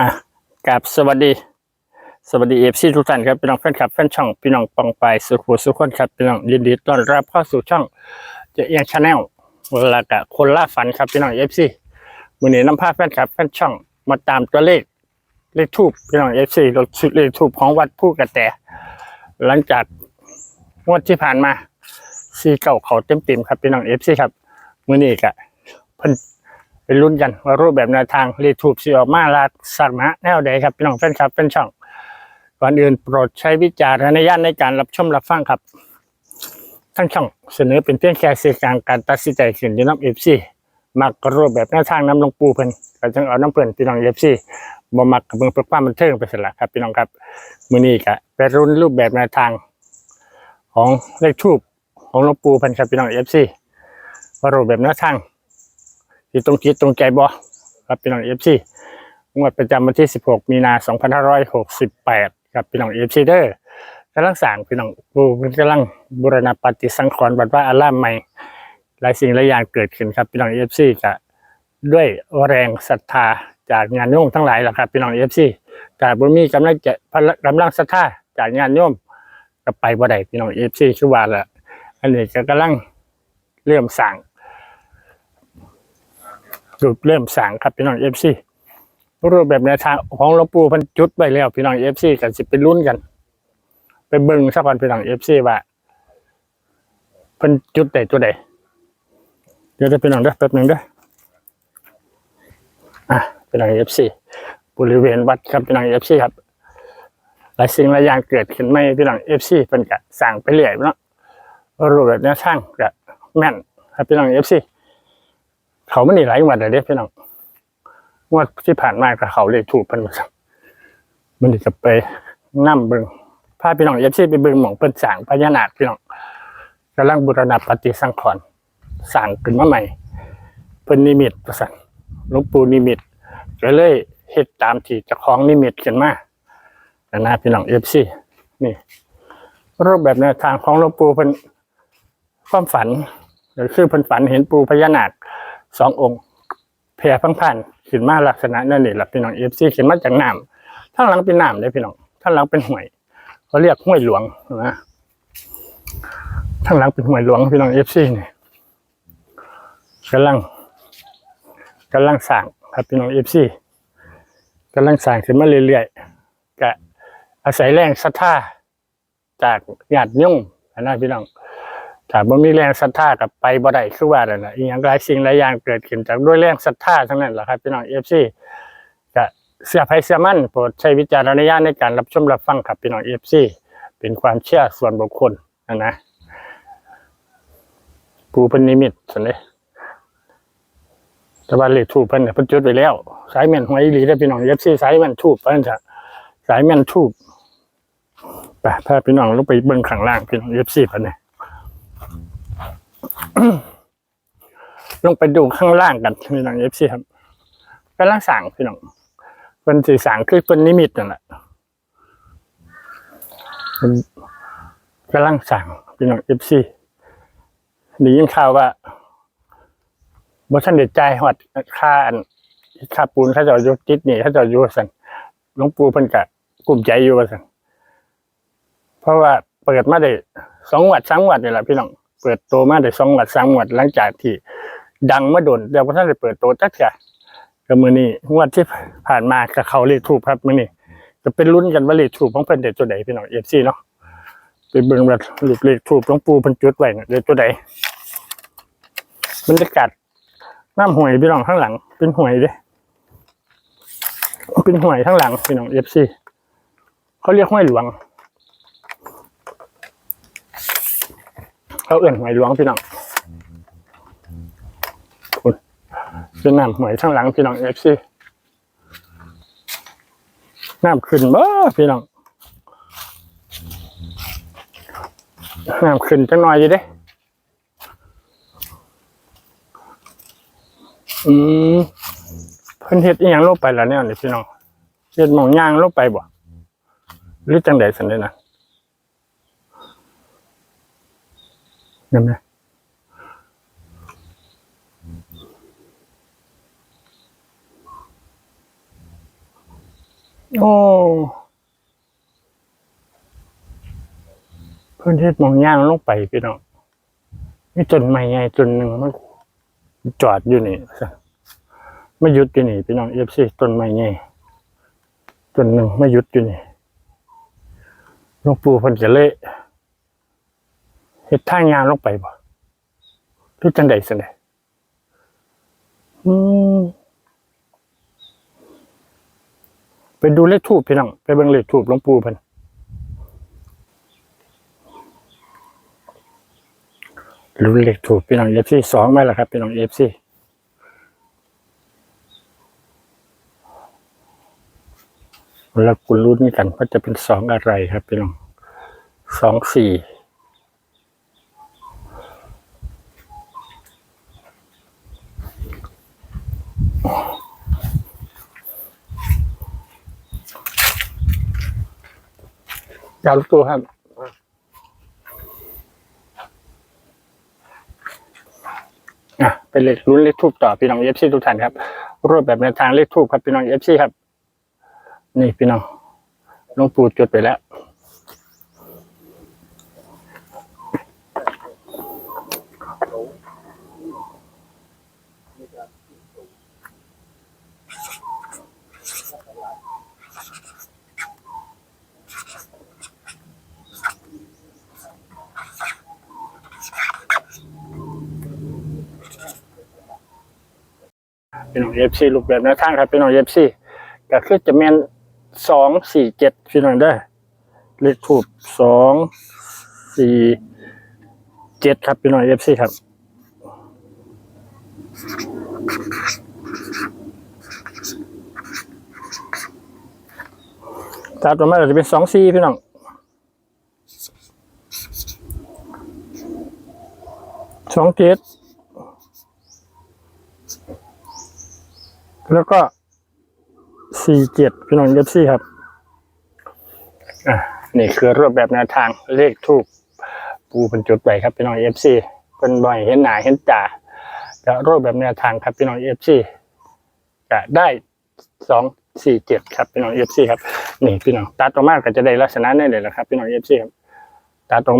อะกับสวัสดี สวัสดีเอฟซีทุกท่านครับพี่น้องแฟนคลับแฟนช่องพี่น้องปองไปสุขุสุขคนครับพี่น้องยินดีต้อนรับเข้าสู่ช่องเจะเอียงชาแนลแล้วก็คนล่าฝันครับพี่น้องเอฟซีวันนี้นำพาแฟนคลับแฟนช่องมาตามตัวเลขเลขทูบพี่น้องเอฟซีเลขทูบของวัดผู้กระแตหลังจากงวดที่ผ่านมาซีเก่าเขาเต็มเต็มๆครับพี่น้องเอฟซีครับมื่อนี้กะเพิ่น เป็นรุ่นกันว่ารูปแบบแนวทางเลขทูบสีออกมาลาสักมะแนวใดครับพี่น้องแฟนคลับแฟนช่องก่อนอื่นโปรดใช้วิจารณญาณในการรับชมรับฟังครับทั้งช่องเสนอเป็นเพียงแค่สื่อกลางการตัดสินใจขึ้นอยู่น้ำเอฟซีมักกรูปแบบแนวทางน้ำลงปูเพิ่นก็จังเอาน้ำเพิ่นพี่น้องเอฟซีบ่มักกับเบิ่งเพื่อความบันเทิงไปเสร็จละครับพี่น้องครับมื้อนี้ก็เป็นรุ่นรูปแบบแนวทางของเลขทูบของหลวงปู่เพิ่นครับพี่น้องเอฟซีว่ารูปแบบแนวทาง ที่ตรงจิตตรงใจบ่ครับพี่น้องเอฟซีงวดประจำวันที่ 16 มีนา2568 ครับพี่น้องเอฟซีเดอร์กำลังสร้างพี่น้องปูมันกำลังบูรณปฏิสังขรณ์บัดว่าอารามใหม่หลายสิ่งหลายอย่างเกิดขึ้นครับพี่น้องเอฟซีจะด้วยแรงศรัทธาจากงานโยมทั้งหลายแหละครับพี่น้องเอฟซีแต่บ่มีกำลังจะพลังกำลังศรัทธาจากงานโยมก็ไปบ่ได้พี่น้องเอฟซีคือว่าละอันนี้ก็กำลังเริ่มสร้าง รูปเริ่มสร้างครับพี่น้องเอฟซีรูปแบบแนวทางของหลวงปู่พันจุดไว้แล้วพี่น้องเอฟซีกันสิเป็นรุ่นกัน ไปเบิ่งสักวันพี่น้องเอฟซีว่าพิ่นจุดใดตัวใดเดี๋ยวจะพี่น้องเด้อแป๊บหนึ่งเด้ออะพี่น้องเอฟซีบริเวณวัดครับพี่น้องเอฟซีครับหลายสิ่งหลายอย่างเกิดขึ้นไม่พี่น้องเอฟซีเพิ่นกะสั่งไปเรื่อยเนาะรูปแบบแนวทางกะแม่นครับพี่น้องเอฟซี เขาไม่หนีหลายวัดเลยเด้พี่น้องงวดที่ผ่านมากับเขาเลยถูกเพิ่นสังมันจะไปนั่เบิงพาพี่น้องเอฟซีไปเบิงหมองเพิ่นสางพญานาคพี่น้องกำลังบูรณะปฏิสังขรณ์สร้างขึ้นมาใหม่เพิ่นนิมิตประสันหลวงปู่นิมิตก็เลยเฮ็ดตามที่เจ้าของนิมิตขึ้นมาแต่นะพี่น้องเอฟซีนี่ รูปแบบแนวทางของหลวงปู่เพิ่นความฝันก็คือเพิ่นฝันเห็นปูพญานาค สององค์แพร่พังผ่านขึ้นมาลักษณะนั่นนี่แหละพี่น้องเอฟซีขึ้นมาจากน้ำทั้างหลังเป็นน้ำเลยพี่น้องทั้างหลังเป็นห้วยเขาเรียกห้วยหลวงนะทั้างหลังเป็นห้วยหลวงพี่น้องเอฟซีเนี่ยกำลังกำลังสร้างครับพี่น้องเอฟซีกำลังสร้างขึ้นมาเรื่อยๆก็อาศัยแรงศรัทธาจากญาติโยมนะพี่น้อง ถ้าบ่มีแรงศรัทธากับไปบ่ได้คือว่านั่นน่ะอีหยังหลายสิ่งหลายอย่างเกิดขึ้นจากด้วยแรงศรัทธาทั้งนั้นแหละครับพี่น้อง FC ก็เสื้อไผเสื้อมันโปรดใช้วิจารณญาณในการรับชมรับฟังครับพี่น้อง FC เป็นความเชื่อส่วนบุคคลนะนะปูเพิ่นนิมิตซั่นเด้แต่ว่าเลขทูปเพิ่นน่ะเพิ่นจุดไว้แล้ว สายแม่นหวยอีหลีเด้พี่น้อง FC สายแม่นทูปเพิ่นจะสายแม่นทูปไปพาพี่น้องลงไปเบิ่งข้างล่างพี่น้อง FC เพิ่นเนี่ย ลงไปดูข้างล่างกันพี่น้องเอฟซีครับกำลังสั่งพี่น้องเป็นสื่อสารคือเป็นนิมิตนั่นแหละเพิ่นกำลังสั่งพี่น้องเอฟซีได้ยินข่าวว่าบท่านเด็ดใจหอดค่าอันค่าปูนเข้าจอยู่ติดนี่เข้าจ้าอยู่สันหลวงปู่เพิ่นกะกลุ่มใจอยู่ว่าสันเพราะว่าเปิดมาได้สองวัดสามวัดนี่แหละพี่น้อง เปิดโตมาได้สองวัดสามวัดหลังจากที่ดังมาโดนเดี๋ยวพระท่านได้เปิดโตจักเถียก็มือนี้งวดที่ผ่านมากับเขาเลขถูกครับมือนี้จะเป็นรุ่นกันว่าเลขถูกของเพิ่นเด็ดตัวใดพี่น้องเอฟซีเนาะไปเบิ่งว่าเลขเลขถูกหลวงปู่เพิ่นจุดไว้เนี่ยเด็ดตัวใดบรรยากาศน้ำห่วยพี่น้องข้างหลัง เป็นห่วยเด้เป็นห่วยข้างหลังพี่น้องเอฟซีเขาเรียกห้วยหลวง เขาเอื่นหวยหลวงพี่น้องคุณเป็นน้ำหวยข้างหลังพี่น้องเอฟซีน้ำขึ้นบ่พี่น้องน้ำขึ้นจังหน่อยอยู่เด้อืมเพิ่นเฮ็ดอีหยังลงไปแล้วเนี่ยนี่พี่น้องเฮ็ดหมองย่างลงไปบ่หรือจังใดสันเด้นะ ใช่ไหมโอ้พื้นที่มองย่างลงไปพี่น้องนี่จนใหม่ไงจนหนึ่งมันจอดอยู่นี่ไม่หยุดอยู่นี่พี่น้องเอฟซีจนใหม่ไงจนหนึ่งไม่หยุดอยู่นี่หลวงปู่พันเกลเละ เฮ็ดทางยางลงไปบ่คือจังได๋ซั่นเด้อืมไปดูเลขทูบพี่น้อง ไปเบิ่งเลขทูบหลวงปู่เพิ่นรู้เลขทูบพี่น้องเอฟซีสองไหมล่ะครับ พี่น้องเอฟซีแล้วคุณรู้นี่กันว่าจะเป็นสองอะไรครับพี่น้องสองสี่ ยาลูกตัวครับอะเป็นเลขลุ้นเลขทูบต่อพี่น้องเอฟซีทุกท่านครับรูปแบบแนวทางเลขทูบครับพี่น้องเอฟซีครับ นี่พี่น้องหลวงปู่จุดไปแล้ว พี่น้องเอฟซีรูปแบบแนวทางครับพี่น้องเอฟซีก็คือจะแมนสองสี่เจ็ดพี่น้องได้เลขทูบสองสี่เจ็ดครับพี่น้องเอฟซีครับตัดออมาจะเป็นสองสี่พี่น้องสองเจ็ด แล้วก็สี่เจ็ดพี่น้องเอฟซีครับ อะนี่คือรูปแบบแนวทางเลขทูกปูเป็นจุดไปครับพี่น้องเอฟซีเป็นบ่อยเห็นหนาเห็นจ่าจะรูปแบบแนวทางครับพี่น้องเอฟซีจะได้สองสี่เจ็ดครับพี่น้องเอฟซีครับนี่พี่น้องตัดออกมากก็จะได้ลักษณะนี้เลยแหละครับพี่น้องเอฟซีครับตัดตรง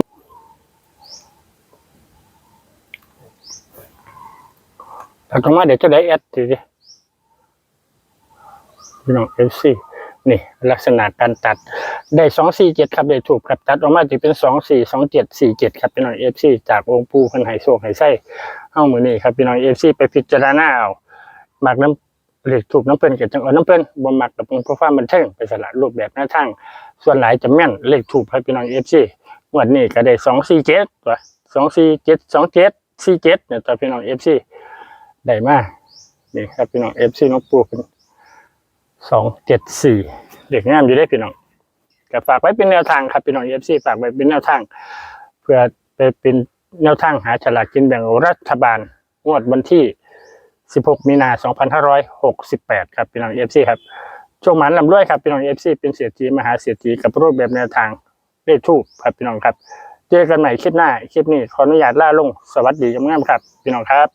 ตัดตรงมาเดี๋ยวจะได้แอดทีเดีย พี่น้องเอฟซีนี่ลักษณะการตัดได้สองสี่เจ็ดครับได้ถูกครับตัดออกมาจะเป็นสองสี่สองเจ็ดสี่เจ็ดครับพี่น้องเอฟซีจากองค์ปูพันไหโศกไหไส้เฮ้ามือนี่ครับพี่น้องเอฟซีไปพิจารณาเอาหมักน้ำเหล็กถูกน้ำเปิ้นกับจังเอาน้ำเปิ้นบ่หมักกับเพื่อความันเทิงไปสละรูปแบบหน้าทางส่วนหลายจะแม่นเหลขถูกครับพี่น้องเอฟซีวดนี้ก็ได้สองสี่เจ็ดตัวสองสี่เจ็ดสองเจ็ดสี่เจ็ดเนี่ยตัวพี่น้องเอฟซีได้มานี่ครับพี่น้องเอฟซีน้องปูเป็น สองเจ็ดสี่เด็กงามอยู่ได้พี่น้องก็ฝากไว้เป็นแนวทางครับพี่น้องเอฟซีฝากไว้เป็นแนวทาง เพื่อไปเป็นแนวทางหาฉลากกินแบ่งรัฐบาลงวดวันที่ 16 มีนา2568 ครับพี่น้องเอฟซีครับช่วงมันลำด้วยครับพี่น้องเอฟซีเป็นเศรษฐีมหาเศรษฐีกับรูปแบบแนวทางเลขทูบครับพี่น้องครับ เจอกันใหม่คลิปหน้า คลิปนี้ขออนุญาตล่าลง สวัสดีงามๆครับ พี่น้องครับ